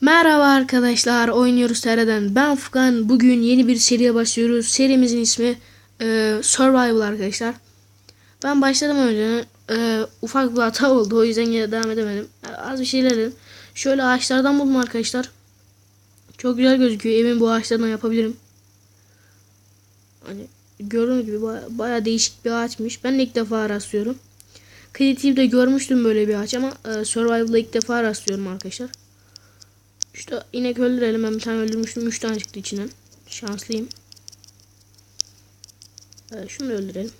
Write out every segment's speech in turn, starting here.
Merhaba arkadaşlar, oynuyoruz TR'den. Ben Furkan. Bugün yeni bir seriye başlıyoruz. Serimizin ismi e, Survival arkadaşlar. Ben başladım önce. E, ufak bir hata oldu. O yüzden yine devam edemedim. Az bir şeyler dedim. Şöyle ağaçlardan buldum arkadaşlar. Çok güzel gözüküyor. Evin bu ağaçlardan yapabilirim. Hani gördüğünüz gibi baya, baya değişik bir ağaçmış. Ben de ilk defa rastlıyorum. Creative'de görmüştüm böyle bir ağaç ama e, Survival'da ilk defa rastlıyorum arkadaşlar. İşte inek öldürelim. Ben bir tane öldürmüştüm. Üç tane çıktı içinden. Şanslıyım. Evet, şunu öldürelim.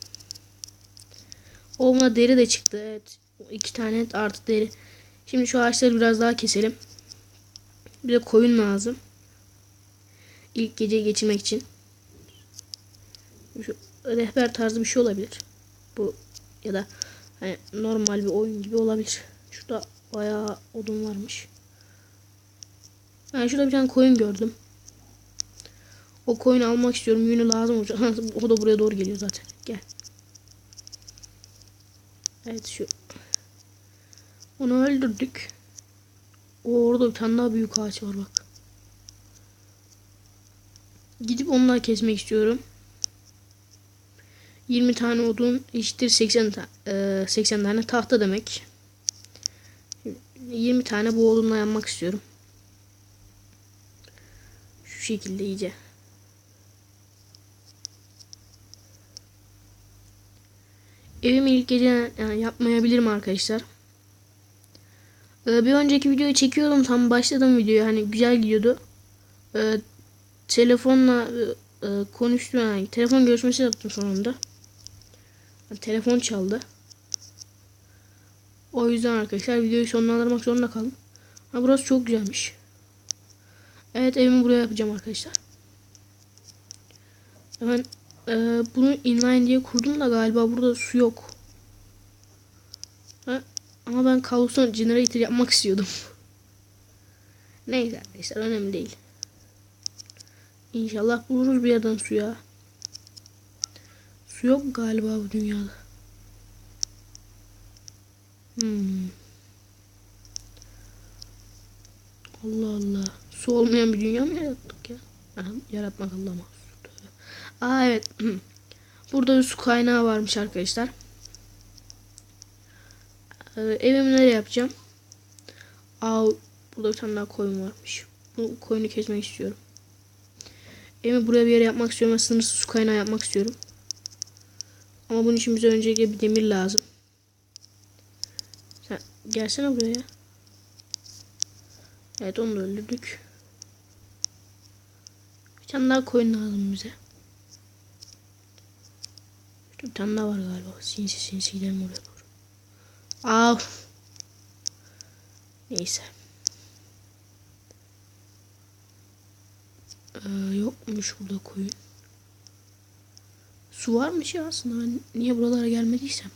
Oğluna deri de çıktı. Evet. iki tane artı deri. Şimdi şu ağaçları biraz daha keselim. Bir de koyun lazım. İlk geceyi geçirmek için. Şu rehber tarzı bir şey olabilir. Bu ya da hani normal bir oyun gibi olabilir. Şurada bayağı odun varmış. Yani şurada bir tane koyun gördüm. O koyunu almak istiyorum. Yünü lazım olacak. o da buraya doğru geliyor zaten. Gel. Evet şu. Onu öldürdük. O orada bir tane daha büyük ağaç var bak. Gidip onları kesmek istiyorum. 20 tane odun eşittir 80 ta 80 tane tahta demek. 20 tane bu odunla yanmak istiyorum. Şekilde iyice. Evimi ilk gece yani yapmayabilirim arkadaşlar. Ee, bir önceki videoyu çekiyordum tam başladım videoyu hani güzel gidiyordu. Ee, telefonla e, e, konuştum yani telefon görüşmesi yaptım sonunda. Yani telefon çaldı. O yüzden arkadaşlar videoyu sonlandırmak zorunda kaldım. Ha, burası çok güzelmiş. Evet evimi buraya yapacağım arkadaşlar. Ben e, bunu inline diye kurdum da galiba burada su yok. Ha, ama ben cobblestone generator yapmak istiyordum. Neyse arkadaşlar önemli değil. İnşallah buluruz bir yerden suya. Su yok galiba bu dünyada. Hmm. Allah Allah. Su olmayan bir dünya mı yarattık ya? Yaratmak Allah'a mahsus. Aa evet. Burada bir su kaynağı varmış arkadaşlar. Ee, evimi nereye yapacağım? Aa burada bir tane daha koyun varmış. Bu koyunu kesmek istiyorum. Evimi buraya bir yere yapmak istiyorum ve sınırsız su kaynağı yapmak istiyorum. Ama bunun için bize öncelikle bir demir lazım. Sen gelsene buraya. Evet onu da öldürdük. Bir tane daha koyun lazım bize. Bir tane daha var galiba. Sinsi sinsi gidelim oraya doğru. Al. Neyse. Ee, yokmuş burada koyun. Su varmış ya aslında. Ben niye buralara gelmediysem.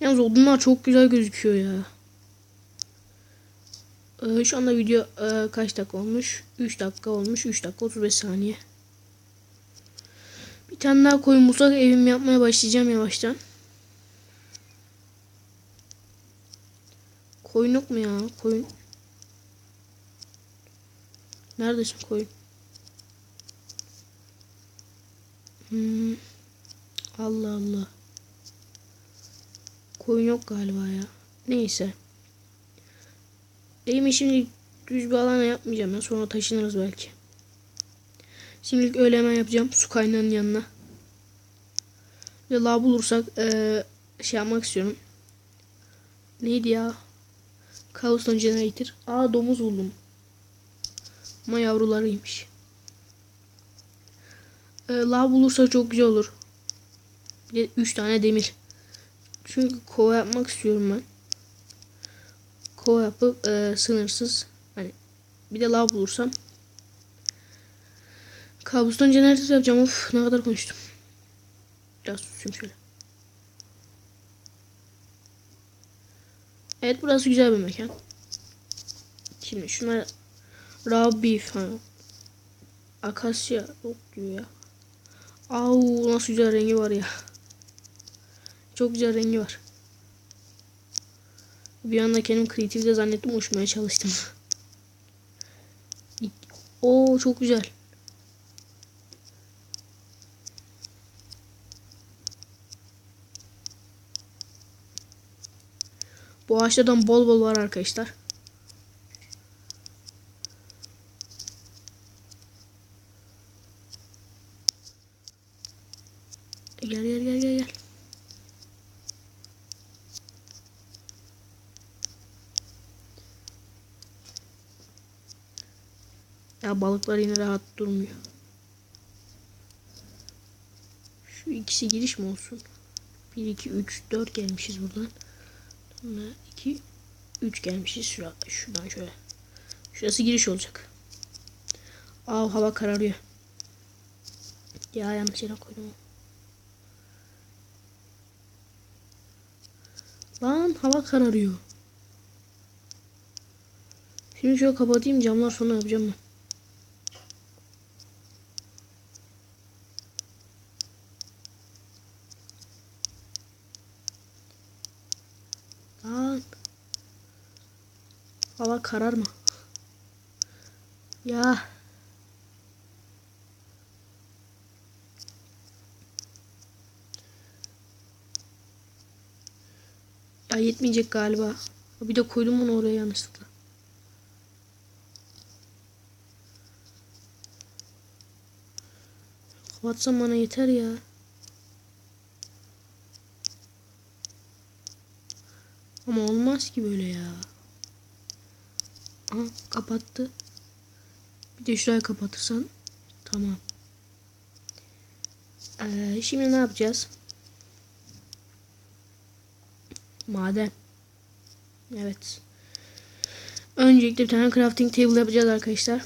Yalnız odunlar çok güzel gözüküyor ya. Ee, şu anda video e, kaç dakika olmuş? 3 dakika olmuş. 3 dakika 35 saniye. Bir tane daha koyun musak evimi yapmaya başlayacağım yavaştan. Koyun yok mu ya? Koyun. Neredesin koyun? Hmm. Allah Allah. Koyun yok galiba ya. Neyse. Benim şimdi düz bir alana yapmayacağım ya. Sonra taşınırız belki. Şimdilik öyle hemen yapacağım. Su kaynağının yanına. Ve la bulursak ee, şey yapmak istiyorum. Neydi ya? Cobblestone Generator. Aa domuz buldum. Ama yavrularıymış. E, lav bulursa çok güzel olur. Bir de 3 tane demir. Çünkü kova yapmak istiyorum ben. Kova yapıp e, sınırsız. Hani bir de lav bulursam. Kabuston jeneratör yapacağım. Of ne kadar konuştum. Biraz susayım şöyle. Evet burası güzel bir mekan. Şimdi şunlar raw beef ha. Akasya yok diyor ya. Au nasıl güzel rengi var ya. Çok güzel rengi var. Bir anda kendim kreatifde zannettim uçmaya çalıştım. Oo çok güzel. Bu ağaçlardan bol bol var arkadaşlar. Gel gel gel gel gel. Ya balıklar yine rahat durmuyor. Şu ikisi giriş mi olsun? 1 2 3 4 gelmişiz buradan. Sonra 2 3 gelmişiz şura, şuradan şöyle. Şurası giriş olacak. Aa hava kararıyor. Ya yanlış yere koydum. Lan hava kararıyor. Şimdi şöyle kapatayım camlar sonra yapacağım ben. Lan. Hava kararma. Ya. Ya yetmeyecek galiba. Bir de koydum bunu oraya yanlışlıkla. Kapatsam bana yeter ya. Ama olmaz ki böyle ya. Aha kapattı. Bir de şurayı kapatırsan tamam. Ee, şimdi ne yapacağız? Maden. Evet. Öncelikle bir tane crafting table yapacağız arkadaşlar.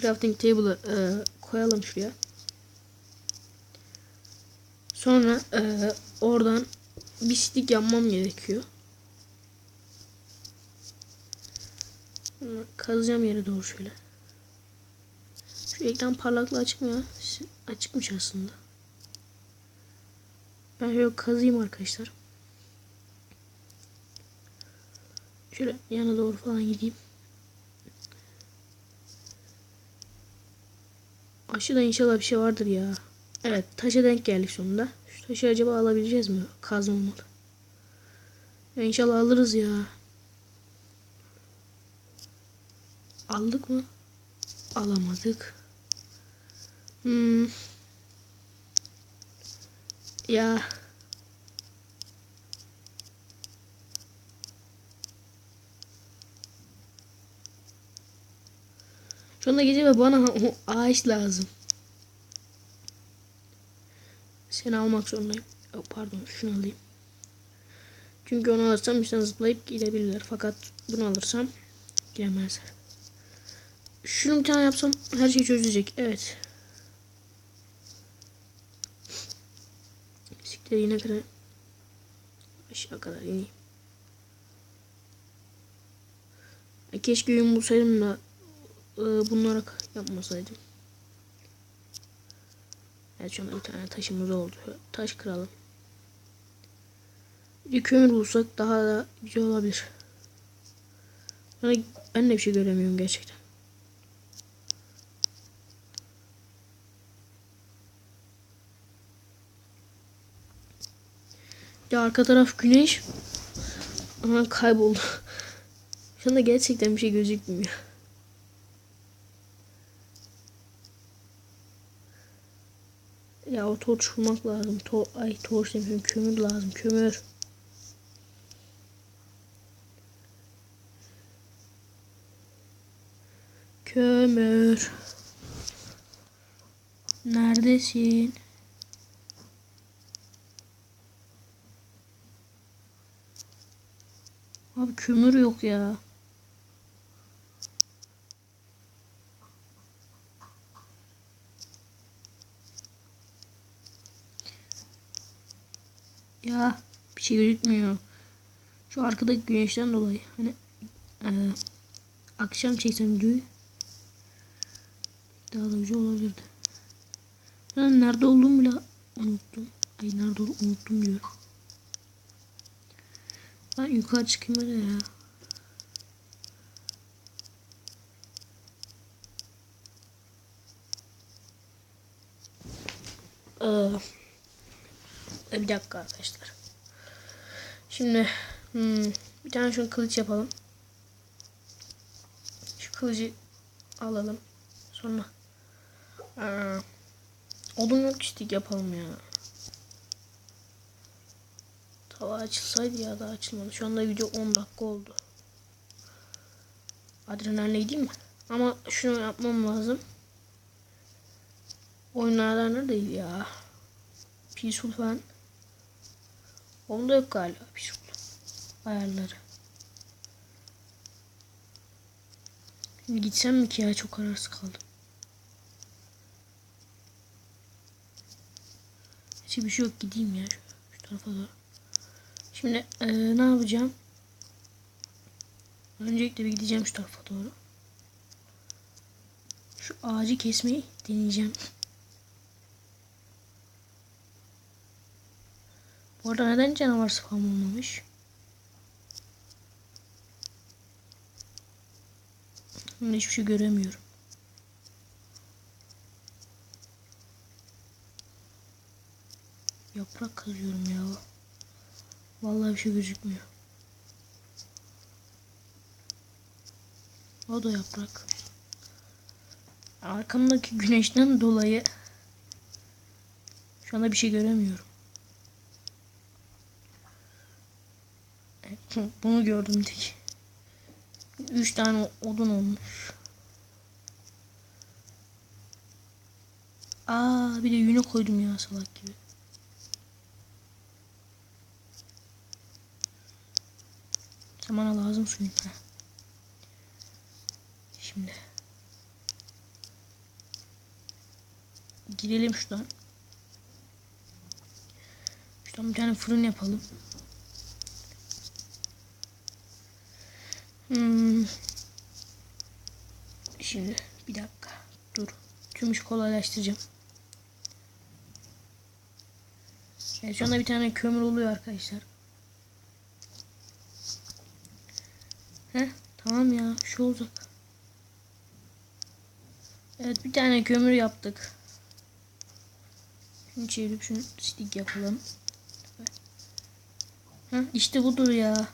Crafting table'ı e, koyalım şuraya. Sonra e, oradan bir stick yapmam gerekiyor. Kazacağım yere doğru şöyle. Şu ekran parlaklığı açık mı? Açıkmış aslında. Ben şöyle kazıyım arkadaşlar. Şöyle yana doğru falan gideyim. Aşağıda inşallah bir şey vardır ya. Evet taşa denk geldik sonunda. Şu taşı acaba alabileceğiz mi? Kazmamalı. Ya inşallah alırız ya. Aldık mı? Alamadık. Hmm. Ya. Şu anda gece ve bana o ağaç lazım. Seni almak zorundayım. Yok pardon şunu alayım. Çünkü onu alırsam üstten zıplayıp gidebilirler. Fakat bunu alırsam giremezler. Şunu bir tane yapsam her şey çözülecek. Evet. Bisiklet yine kadar aşağı kadar ineyim. Keşke bulsaydım da e, bunlara yapmasaydım. Evet şu bir tane taşımız oldu. Taş kıralım. Bir kömür bulsak daha da güzel olabilir. Ben de bir şey göremiyorum gerçekten. Ya arka taraf güneş. Ama kayboldu. Şu anda gerçekten bir şey gözükmüyor. Ya o torç bulmak lazım. To Ay torç demiyorum. Kömür lazım. Kömür. Kömür. Neredesin? Abi kömür yok ya. Ya bir şey gözükmüyor. Şu arkadaki güneşten dolayı. Hani e, akşam çeksem videoyu daha da güzel olabilirdi. Ben nerede olduğumu bile unuttum. Ay nerede unuttum diyor. Ben yukarı çıkayım öyle ya. Ee, bir dakika arkadaşlar. Şimdi hmm, bir tane şunu kılıç yapalım. Şu kılıcı alalım. Sonra Aa, odun yok işte yapalım ya. Tava açılsaydı ya da açılmadı. Şu anda video 10 dakika oldu. Adrenaline değil mi? Ama şunu yapmam lazım. Oyunlardan değil ya. Peaceful falan. Onda yok galiba Peaceful. Ayarları. Şimdi gitsem mi ki ya çok kararsız kaldım. Hiçbir şey yok gideyim ya şu, şu tarafa doğru. Şimdi eee, ne yapacağım? Öncelikle bir gideceğim şu tarafa doğru. Şu ağacı kesmeyi deneyeceğim. Bu arada neden canavar spam olmamış? Şimdi hiçbir şey göremiyorum. Yaprak kazıyorum ya. Vallahi bir şey gözükmüyor. O da yaprak. Arkamdaki güneşten dolayı şu anda bir şey göremiyorum. Evet, Bunu gördüm tek. Üç tane odun olmuş. Aa bir de yünü koydum ya salak gibi. Bana lazım suyun. Heh. Şimdi. Girelim şuradan. Şuradan bir tane fırın yapalım. Hmm. Şimdi bir dakika. Dur. Tüm işi kolaylaştıracağım. Evet şu anda bir tane kömür oluyor arkadaşlar. Heh, tamam ya şu olacak. Evet bir tane kömür yaptık. Şimdi çevirip şunu stick yapalım. Heh, işte budur ya.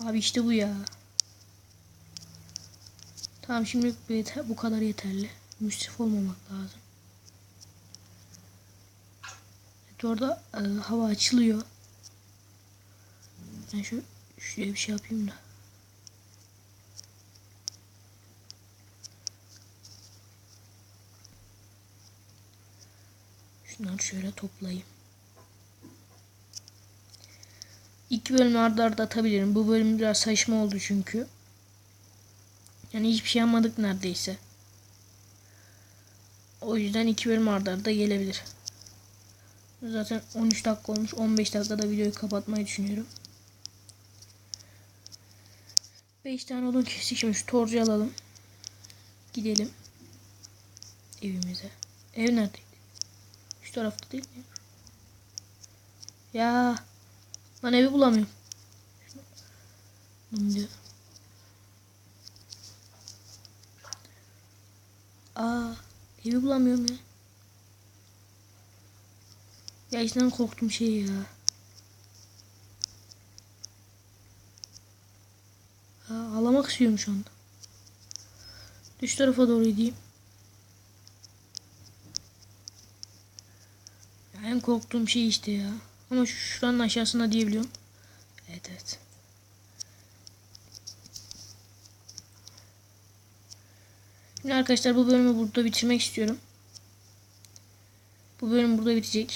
Abi işte bu ya. Tamam şimdi bu, bu kadar yeterli. Müsrif olmamak lazım. Evet orada e, hava açılıyor. Ben şu şuraya bir şey yapayım da. Şunları şöyle toplayayım. İki bölüm arda arda atabilirim. Bu bölüm biraz saçma oldu çünkü. Yani hiçbir şey yapmadık neredeyse. O yüzden iki bölüm arda arda gelebilir. Zaten 13 dakika olmuş. 15 dakikada videoyu kapatmayı düşünüyorum. 5 tane odun kestik. Şimdi şu torcu alalım. Gidelim. Evimize. Ev neredeydi? Şu tarafta değil mi? Ya. Lan evi bulamıyorum. Şimdi. Aa, evi bulamıyorum ya. Ya içten korktum şey ya. Aa, ağlamak istiyorum şu anda. Dış tarafa doğru gideyim. Ya en korktuğum şey işte ya. Ama şu şuranın aşağısına diyebiliyorum. Evet evet. Şimdi arkadaşlar bu bölümü burada bitirmek istiyorum. Bu bölüm burada bitecek.